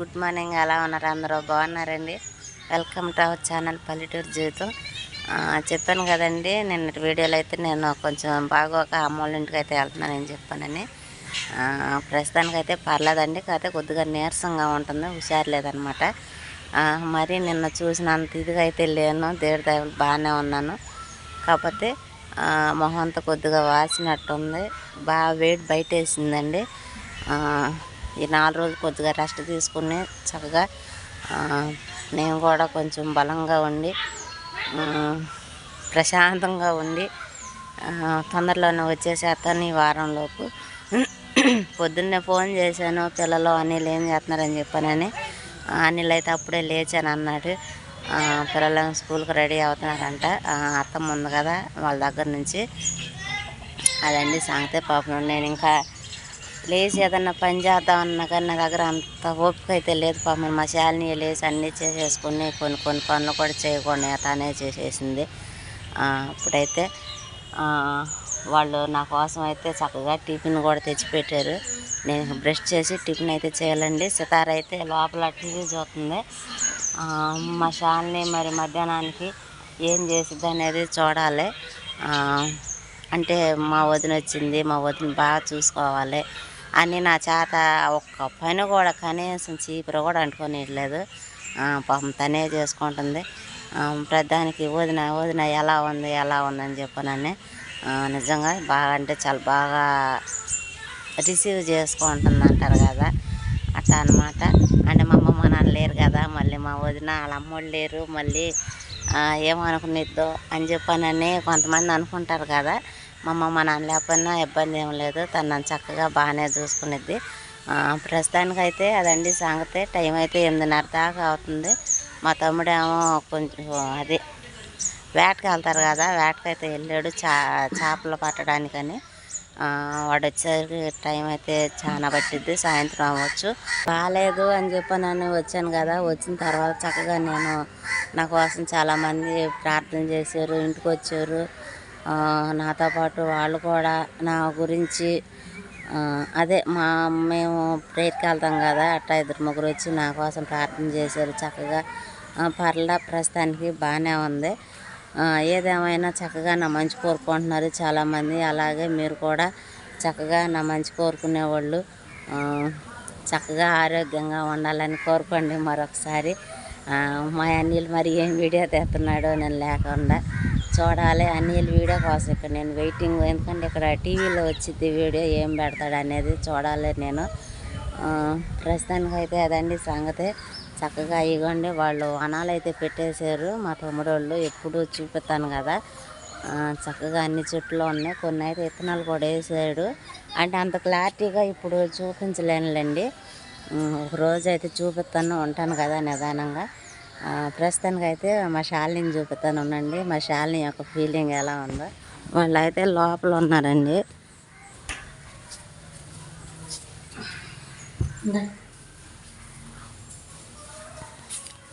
Good morning ఎలా ఉన్నారు? అందరూ బాగున్నారండి? వెల్కమ్ టు అవర్ ఛానల్ పల్లెటూరు జీవితం చెప్పాను కదండి నిన్నటి వీడియోలో అయితే నేను కొంచెం బాగోక అమ్మోళ్ళ ఇంటికి అయితే వెళ్తున్నానని చెప్పానని. ప్రస్తుతానికైతే పర్లేదండి కాకపోతే కొద్దిగా నీరసంగా ఉంటుంది హుషారు లేదనమాట మరి నిన్న చూసినంత ఇదిగా అయితే లేను దేవుడి దయవల్ల బాగానే ఉన్నాను. కాకపోతే మొహంతా మొహం అంతా కొద్దిగా వాసినట్టుంది బాగా వేడి బయట వేసిందండి ఈ నాలుగు రోజులు కొద్దిగా రెస్ట్ తీసుకుని చక్కగా నేను కూడా కొంచెం బలంగా ఉండి ప్రశాంతంగా ఉండి తొందరలోనే వచ్చేసేస్తాను ఈ వారంలోపు. పొద్దున్నే ఫోన్ చేశాను పిల్లలు అనిల్ ఏం చేస్తున్నారని చెప్పానని. అనిల్ అయితే అప్పుడే లేచాను అన్నాడు. పిల్లలు స్కూల్కి రెడీ అవుతున్నారంట. అత్తమ్మ ఉంది కదా వాళ్ళ దగ్గర నుంచి. అదండి సంగతే పాపం. నేను ఇంకా లేచి ఏదన్నా పని చేద్దామన్నా కానీ నా దగ్గర అంత ఓపిక అయితే లేదు పాపం. మా శాలిని లేచి అన్నీ చేసేసుకుని కొన్ని కొన్ని పనులు కూడా చేయకుండా తనే చేసేసింది. ఇప్పుడైతే వాళ్ళు నా కోసం అయితే చక్కగా టిఫిన్ కూడా తెచ్చిపెట్టారు. నేను బ్రష్ చేసి టిఫిన్ అయితే చేయాలండి. సితార అయితే లోపల టీవీ చూస్తుంది. మా శాలిని మరి మధ్యాహ్నానికి ఏం చేసిద్ది అనేది చూడాలి. అంటే మా వదిన వచ్చింది. మా వదిన బాగా చూసుకోవాలి. అని నా చేత ఒక్క పని కూడా కనీసం చీపురు కూడా అంటుకోనిట్లేదు పాపం తనే చేసుకుంటుంది. ప్రధానికి వదిన వదిన ఎలా ఉంది ఎలా ఉందని చెప్పనని నిజంగా బాగా అంటే చాలా బాగా రిసీవ్ చేసుకుంటుంది అంటారు కదా. అట్లా అనమాట అంటే మా అమ్మమ్మ నాన్న లేరు కదా. మళ్ళీ మా వదిన వాళ్ళ అమ్మోళ్ళు లేరు. మళ్ళీ ఏమనుకునిద్దో అని చెప్పానని కొంతమంది అనుకుంటారు కదా. మా అమ్మ మా నాన్న లేకపోయినా ఇబ్బంది ఏం లేదు. తను నన్ను చక్కగా బాగానే చూసుకునిద్ది. ప్రస్తుతానికి ప్రస్తుతానికైతే అదండి సంగతే. టైం అయితే ఎనిమిదిన్నర దాకా అవుతుంది. మా తమ్ముడేమో కొంచెం అదే వేటకి వెళ్తారు కదా వేటకైతే వెళ్ళాడు చా చేపలు పట్టడానికని. వాడు వచ్చేసరికి టైం అయితే చాలా పట్టిద్ది సాయంత్రం అవ్వచ్చు. బాగాలేదు అని చెప్పి నన్ను వచ్చాను కదా వచ్చిన తర్వాత చక్కగా నేను నా కోసం చాలామంది ప్రార్థన చేశారు ఇంటికి వచ్చారు నాతో పాటు వాళ్ళు కూడా నా గురించి అదే మా మేము ప్రేయర్కి వెళ్తాం కదా అట్లా ఇద్దరు ముగ్గురు వచ్చి నా కోసం ప్రార్థన చేశారు. చక్కగా పర్ల ప్రస్తుతానికి బాగానే ఉంది. ఏదేమైనా చక్కగా నా మంచి కోరుకుంటున్నారు చాలామంది. అలాగే మీరు కూడా చక్కగా నా మంచి కోరుకునేవాళ్ళు. చక్కగా ఆరోగ్యంగా ఉండాలని కోరుకోండి మరొకసారి. మా అనిల్ మరి ఏం వీడియో తెస్తున్నాడో నేను లేకుండా చూడాలి. అనిల్ వీడియో కోసం ఇక్కడ నేను వెయిటింగ్ ఎందుకంటే ఇక్కడ టీవీలో వచ్చింది వీడియో ఏం పెడతాడు అనేది చూడాలి నేను. ప్రస్తుతానికి అయితే అదండి సంగతి. చక్కగా ఇగోండి వాళ్ళు అనాలు అయితే పెట్టేశారు. మా తమ్ముడు వాళ్ళు ఎప్పుడు చూపిస్తాను కదా. చక్కగా అన్ని చెట్లు ఉన్నాయి. కొన్ని అయితే విత్తనాలు కూడా వేసాడు. అంటే అంత క్లారిటీగా ఇప్పుడు చూపించలేనులేండి. ఒక రోజు అయితే చూపిస్తాను ఉంటాను కదా నిదానంగా. ప్రస్తుతానికి అయితే మా శాలిని చూపిస్తాను ఉండండి. మా శాలిని యొక్క ఫీలింగ్ ఎలా ఉందో. వాళ్ళు అయితే లోపల ఉన్నారండి.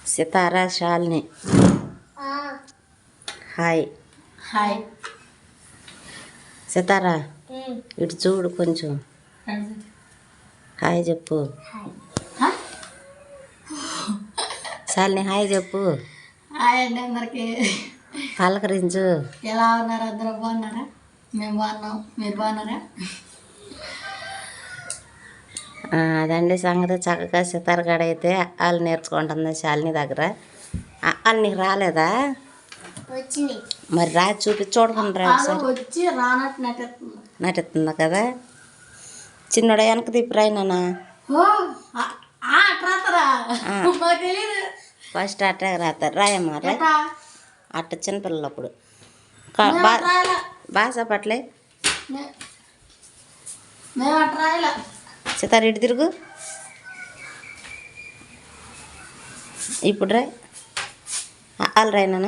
సితారా శాలిని. హాయ్. హాయ్. సితారా ఇటు చూడు కొంచెం. హాయ్. చెప్పు. శాలిని హాయ్ చెప్పు. హాయ్ అండి అందరికి. పలకరించు. ఎలా ఉన్నారు అందరూ? బాగున్నారా? మేము బాగున్నాం. మీరు బాగున్నారా? అదండి సంగతి. చక్కగా సితార గడ అయితే అక్కాలు నేర్చుకుంటుంది శాలిని దగ్గర. అక్కాలు నీకు రాలేదా? వచ్చింది మరి రా చూపి చూడకుండా రా ఒకసారి. వచ్చి రానట్టు నటిస్తుంది. నటిస్తుందా కదా? చిన్నోడ వెనక తిప్పిరాయి ఫస్ట్ అట్టే రాస్తారు రాయమ్మా రా? అట్ట అట్లా రాయలా. బాస పట్లే. మే- మేము అట్లా రాయలా. సితార ఇటు తిరుగు. ఇప్పుడు రా. అల్లు రాయినా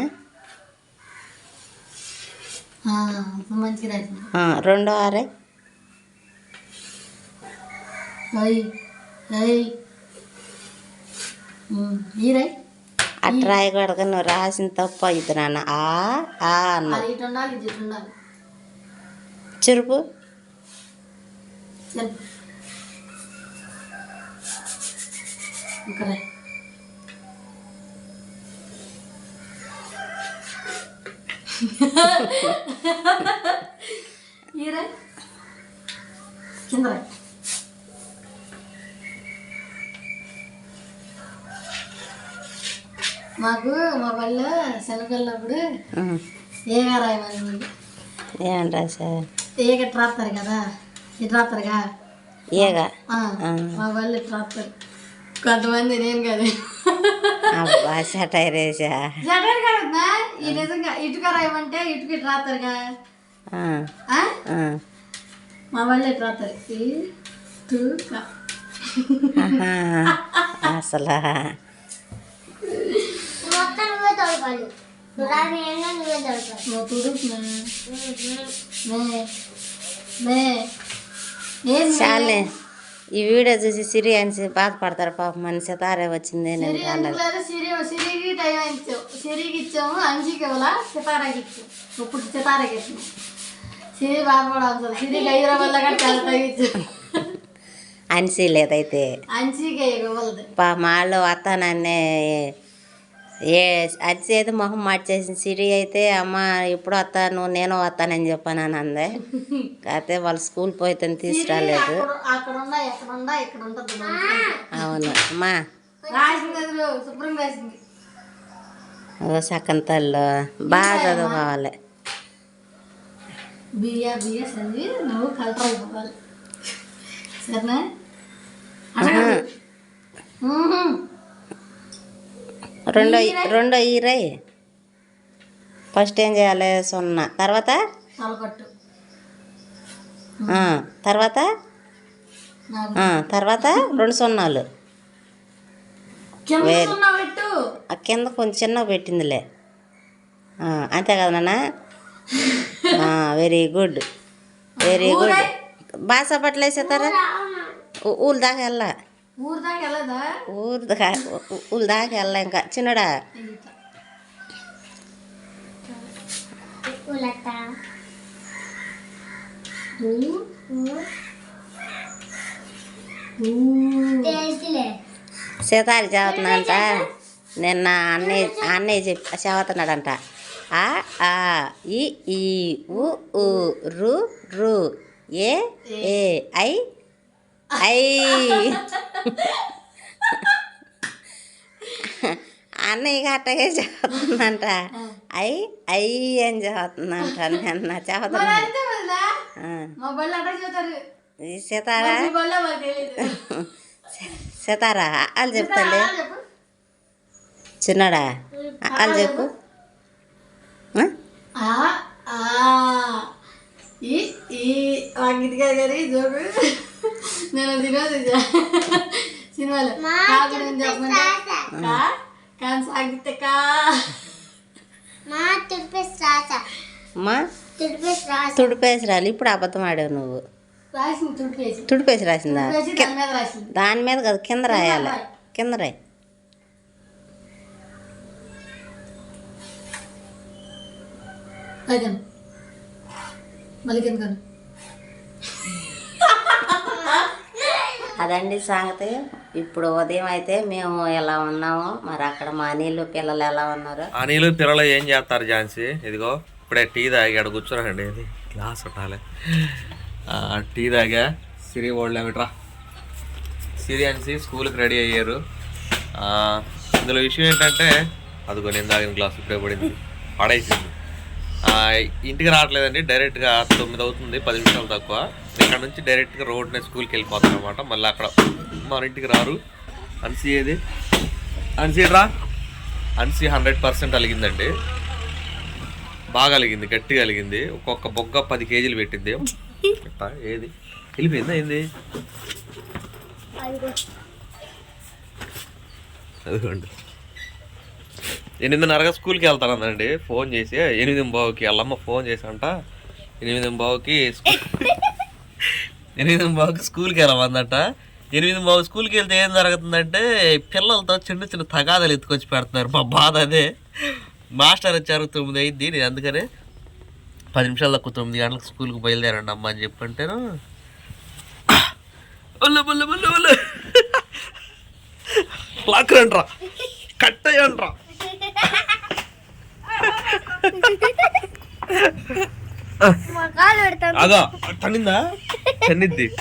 రెండో ఆరే ఈ రై. అట్ట రాయకూడదు నువ్వు రాసిన తప్పు అవుతుంది నాన్న. ఆ ఆ అన్న చెరుపు. కింద మాకు మా పల్లె శనగల్లప్పుడు. ఏగా రాయమని ఏమంటా సార్? ఏగ రాస్తారు కదా? ఇటు రాస్తారుగా ఏగా. మా వాళ్ళు ఇటు రాస్తారు కొంతమంది నేను కదా. అబ్బా సెటైర్ వేసా. జగన్ కదా ఈ నిజంగా ఇటుక రాయమంటే ఇటుక ఇటు రాస్తారుగా. మా వాళ్ళు ఇటు రాస్తారు ఇటుక ఆహా. అసలు నువ్వు తుడుపు మే. మే. ఏం చాలే ఈ వీడియో చూసి సిరి అని బాధపడతారు పాప మన సితారే వచ్చింది నేను సిరి ఎందుకు లేదు? సిరి సిరికి టైం ఇచ్చావు సిరికి ఇచ్చాము అంజీకి ఇవ్వాలా? సితారాకి ఇచ్చాము. ఇప్పుడు సితారాకి ఇచ్చాము. సిరి అనిసి లేదైతే. ఇవ్వలేదు పా వస్తానన్నే ఏ అయితే మొహం మార్చేసింది. సిరి అయితే అమ్మ ఇప్పుడు వస్తాను? నేను వస్తానని చెప్పాను అని అందే. కాకపోతే వాళ్ళు స్కూల్ పోతే తీసుకురాలేదు. అవును. అమ్మా. సక్కన తల్లు. బాగా చదువుకోవాలి. బియ్య బియ్య నువ్వు అయిపోవాలి సరేనా. రెండో రెండో ఈరై. ఫస్ట్ ఏం చేయాలి? సున్నా. తర్వాత? తర్వాత? తర్వాత రెండు సున్నాలు. వేరు. ఆ కింద కొంచెం చిన్నగా పెట్టిందిలే. అంతే కదా నాన్న? వెరీ గుడ్ వెరీ గుడ్ బాస బట్టలు వేసేస్తారా ఊళ్ళు దాకా వెళ్ళా. ఇంకా చిన్నడా ఇంకా. ఊ. ఊ. సీతారి చదువుతుందంట నిన్న అన్నయ్య అన్నయ్య చెప్పి చదువుతున్నాడంట ఆ ఆ ఈ ఈ ఉ ఉ రు రు ఏ ఏ ఐ ఐ అన్నయ్య అట్టగే చదువుతుందంట ఐ ఐ అని చదువుతుందంట నిన్న చదువుతున్నా ఈ సీతారా? సీతారా? వాళ్ళు చెప్తాండి. చిన్నడా? వాళ్ళు చెప్పు. ఈ ఈ వాకిటిగా గారి జోడు నేను తినదు సినిమాలో కా? అమ్మా తుడిపేసి రాలి. ఇప్పుడు అబద్ధం ఆడావు నువ్వు. రాసింది తుడిపేసి. తుడిపేసి రాసిందా? తుడిపేసి దాని మీద కదా కింద రాయాలి. కింద రాయి. మళ్ళీ కాదు. అదండి సంగతి. ఇప్పుడు ఉదయం అయితే మేము ఎలా ఉన్నాము మరి అక్కడ మా నీళ్ళు పిల్లలు ఎలా ఉన్నారు? అనిలు పిల్లలు ఏం చేస్తారు ఝాన్సీ? ఇదిగో ఇప్పుడే టీ తాగాడు కూర్చోరండి ఇది గ్లాస్ ఉండాలి. టీ తాగా. సిరి వాళ్ళు ఏమిట్రా సిరి అనిసి స్కూల్కి రెడీ అయ్యారు. ఇందులో విషయం ఏంటంటే అదిగో నేను తాగిన గ్లాస్ ఇప్పుడే పడింది. పడేసింది. ఇంటికి రావట్లేదండి. డైరెక్ట్గా తొమ్మిది అవుతుంది. పది నిమిషాలు తక్కువ. ఇక్కడ నుంచి డైరెక్ట్గా రోడ్నే స్కూల్కి వెళ్ళిపోతాం అనమాట మళ్ళీ అక్కడ మన ఇంటికి రారు. అన్సీ ఏది? అన్సీ రా అన్సీ హండ్రెడ్ పర్సెంట్ అలిగిందండి. బాగా అలిగింది. గట్టిగా అలిగింది. ఒక్కొక్క బొగ్గ పది కేజీలు పెట్టింది? ఏది? వెళ్ళిపోయిందా? ఏంది? అదిగోండి. ఎనిమిదిన్నరగా స్కూల్కి వెళ్తానందండి. ఫోన్ చేసి ఎనిమిది బావుకి వాళ్ళమ్మ ఫోన్ చేసి అంట ఎనిమిది బావుకి ఎనిమిది బావుకి స్కూల్కి వెళ్ళమందట. ఎనిమిది బావు స్కూల్కి వెళ్తే ఏం జరుగుతుందంటే పిల్లలతో చిన్న చిన్న తగాదాలు ఎత్తుకొచ్చి పెడుతున్నారు. మా బాధ అదే. మాస్టర్ వచ్చారు తొమ్మిది అయింది. నేను అందుకనే పది నిమిషాలు తక్కువ తొమ్మిది గంటలకు స్కూల్కి బయలుదేరండి అమ్మ అని చెప్పంటేను. ఒళ్ళు ఒళ్ళు ఒళ్ళు ఒళ్ళు. అయ్యండి రా అదో తన్నిందా? తన్నిద్ది.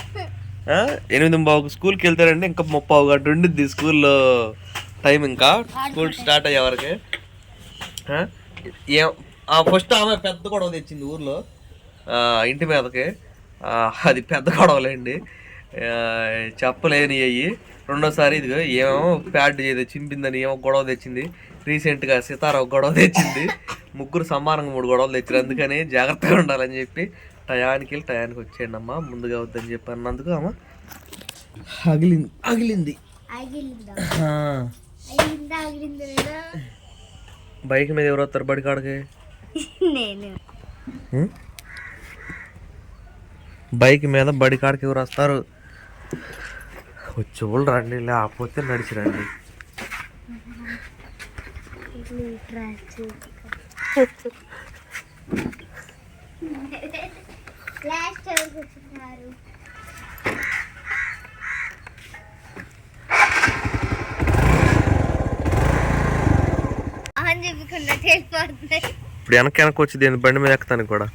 ఎనిమిది బాబు స్కూల్కి వెళ్తారండి ఇంకా ముప్పావు గంట ఉండిద్ది స్కూల్లో టైం ఇంకా. స్కూల్ స్టార్ట్ అయ్యే వరకు. ఆ, ఫస్ట్ ఆమె పెద్ద గొడవ తెచ్చింది ఊర్లో. ఇంటి మీదకి. అది పెద్ద గొడవలేండి. చెప్పలేని అయ్యి. రెండోసారి ఇదిగో ఏమో ప్యాడ్ ఏదో చింపిందని ఏమో గొడవ తెచ్చింది. రీసెంట్గా సితార ఒక గొడవ తెచ్చింది. ముగ్గురు సమానంగా మూడు గొడవలు తెచ్చారు. అందుకని జాగ్రత్తగా ఉండాలని చెప్పి టయానికి వెళ్ళి టయానికి వచ్చేయండి అమ్మా. ముందుగా వద్దని చెప్పి అన్నందుకు అమ్మ. అగిలింది. అగిలింది. ఆ. బైక్ మీద ఎవరు వస్తారు బడి కాడికి? బైక్ మీద బడి కాడికి ఎవరు వస్తారు? వాళ్ళు రండి లేకపోతే నడిచి రండి. ఇప్పుడు వెనక వెనక వచ్చి దీని బండి మీద ఎక్కుతానికి కూడా.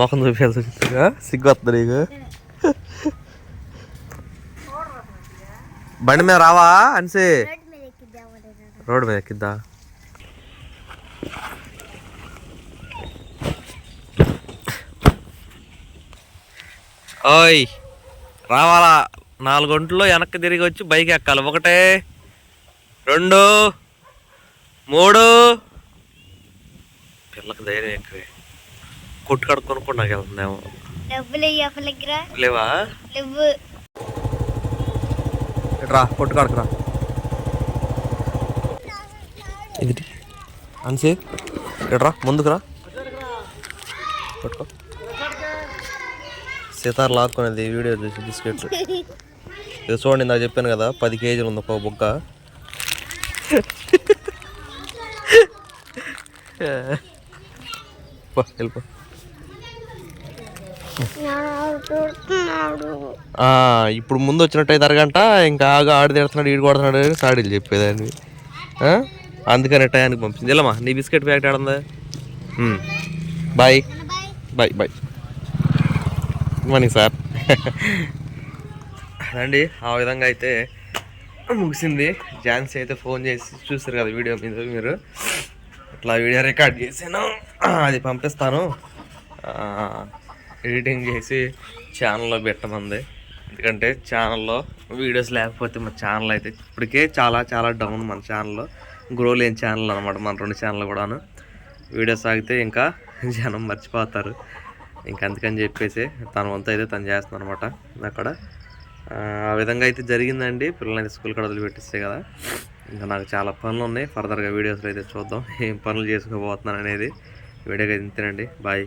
మొఖం చూపించాల్సి వచ్చిందిగా సిగ్గు వస్తుంది నీకు? బండి మీద రావా? అనిసి. రోడ్డు మీద ఎక్కిద్దా ఓయ్ రావాలా? నాలుగు గంటల్లో వెనక్కి తిరిగి వచ్చి బైక్ ఎక్కాలి. ఒకటే రెండు మూడు. పిల్లకి ధైర్యం ఎక్కువే. కొట్టుకాడ కొనుక్కొని నాకు వెళ్తుందేమో డబ్బులు అయ్యి దగ్గర? లేవా? లేవు రా కొట్టుకాడకు రా. ఇది అన్సి ఇట్రా ముందుకు రా. పట్టుకో. సీతార్ లాక్కునేది వీడియో చూసి బిస్కెట్లు. ఇది చూడండి నాకు చెప్పాను కదా పది కేజీలు ఉంది ఒక బుక్క. వెళ్ళిపో. ఇప్పుడు ముందు వచ్చినట్టయితే అరగంట ఇంకా ఆగా ఆడి తిడుతున్నాడు ఈడు కొడుతున్నాడు సాడీలు చెప్పేదాన్ని. అందుకనే అందుకని టయానికి పంపించింది. వెళ్ళమ్మా నీ biscuit packet ఆడుందా bye. Bye bye. Morning sir రండి ఆ విధంగా అయితే ముగిసింది. ఝాన్సీ అయితే ఫోన్ చేసి చూస్తారు కదా వీడియో మీద మీరు. ఇట్లా వీడియో రికార్డ్ చేసాను అది పంపిస్తాను. ఎడిటింగ్ చేసి ఛానల్లో పెట్టమంది. ఎందుకంటే ఛానల్లో వీడియోస్ లేకపోతే మన ఛానల్ అయితే ఇప్పటికే చాలా చాలా డౌన్ మన ఛానల్లో గ్రో లేని ఛానల్ అనమాట మన రెండు ఛానల్ కూడాను. వీడియోస్ ఆగితే ఇంకా జనం మర్చిపోతారు. ఇంకా అందుకని చెప్పేసి తన వంతు అయితే తను చేస్తుంది అనమాట అక్కడ. ఆ, విధంగా అయితే జరిగిందండి. పిల్లలైతే స్కూల్ కూడా వదిలిపెట్టిస్తే కదా. ఇంకా నాకు చాలా పనులు ఉన్నాయి. ఫర్దర్గా వీడియోస్లో అయితే చూద్దాం. ఏం పనులు చేసుకోబోతున్నాను అనేది. వీడియోగా ఇంతేనండి. బాయ్